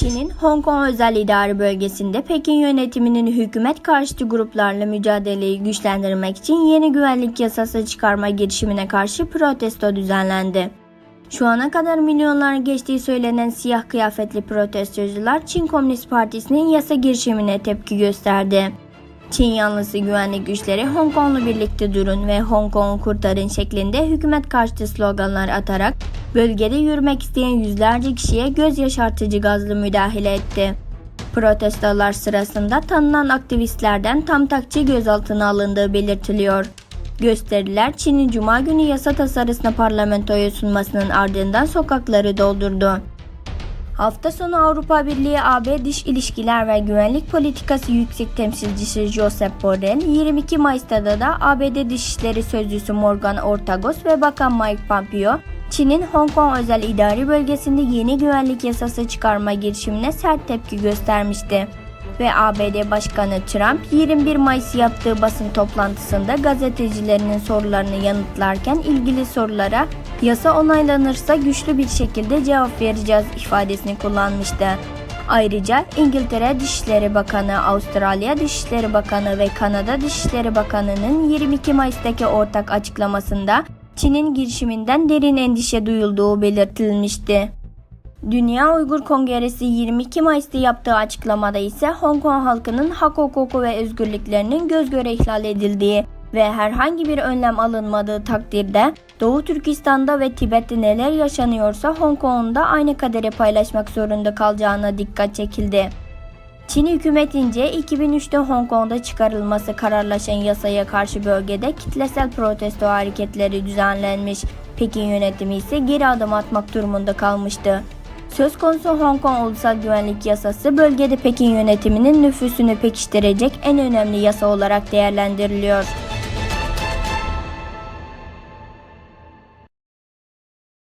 Çin'in Hong Kong özel idare bölgesinde Pekin yönetiminin hükümet karşıtı gruplarla mücadeleyi güçlendirmek için yeni güvenlik yasası çıkarma girişimine karşı protesto düzenlendi. Şu ana kadar milyonlar geçtiği söylenen siyah kıyafetli protestocular Çin Komünist Partisi'nin yasa girişimine tepki gösterdi. Çin yanlısı güvenlik güçleri Hong Kong'la birlikte durun ve Hong Kong'u kurtarın şeklinde hükümet karşıtı sloganlar atarak bölgede yürümek isteyen yüzlerce kişiye göz yaşartıcı gazlı müdahale etti. Protestolar sırasında tanınan aktivistlerden tam takçı gözaltına alındığı belirtiliyor. Gösteriler Çin'in Cuma günü yasa tasarısını parlamentoya sunmasının ardından sokakları doldurdu. Hafta sonu Avrupa Birliği AB Dış İlişkiler ve Güvenlik Politikası Yüksek Temsilcisi Josep Borrell, 22 Mayıs'ta da ABD Dışişleri Sözcüsü Morgan Ortagos ve Bakan Mike Pompeo, Çin'in Hong Kong özel idari bölgesinde yeni güvenlik yasası çıkarma girişimine sert tepki göstermişti. Ve ABD Başkanı Trump 21 Mayıs yaptığı basın toplantısında gazetecilerinin sorularını yanıtlarken ilgili sorulara yasa onaylanırsa güçlü bir şekilde cevap vereceğiz ifadesini kullanmıştı. Ayrıca İngiltere Dışişleri Bakanı, Avustralya Dışişleri Bakanı ve Kanada Dışişleri Bakanı'nın 22 Mayıs'taki ortak açıklamasında Çin'in girişiminden derin endişe duyulduğu belirtilmişti. Dünya Uygur Kongresi 22 Mayıs'ta yaptığı açıklamada ise Hong Kong halkının hak hukuku ve özgürlüklerinin göz göre ihlal edildiği ve herhangi bir önlem alınmadığı takdirde Doğu Türkistan'da ve Tibet'te neler yaşanıyorsa Hong Kong'un da aynı kaderi paylaşmak zorunda kalacağına dikkat çekildi. Çin hükümetince 2003'te Hong Kong'da çıkarılması kararlaşan yasaya karşı bölgede kitlesel protesto hareketleri düzenlenmiş. Pekin yönetimi ise geri adım atmak durumunda kalmıştı. Söz konusu Hong Kong Ulusal Güvenlik Yasası bölgede Pekin yönetiminin nüfusunu pekiştirecek en önemli yasa olarak değerlendiriliyor.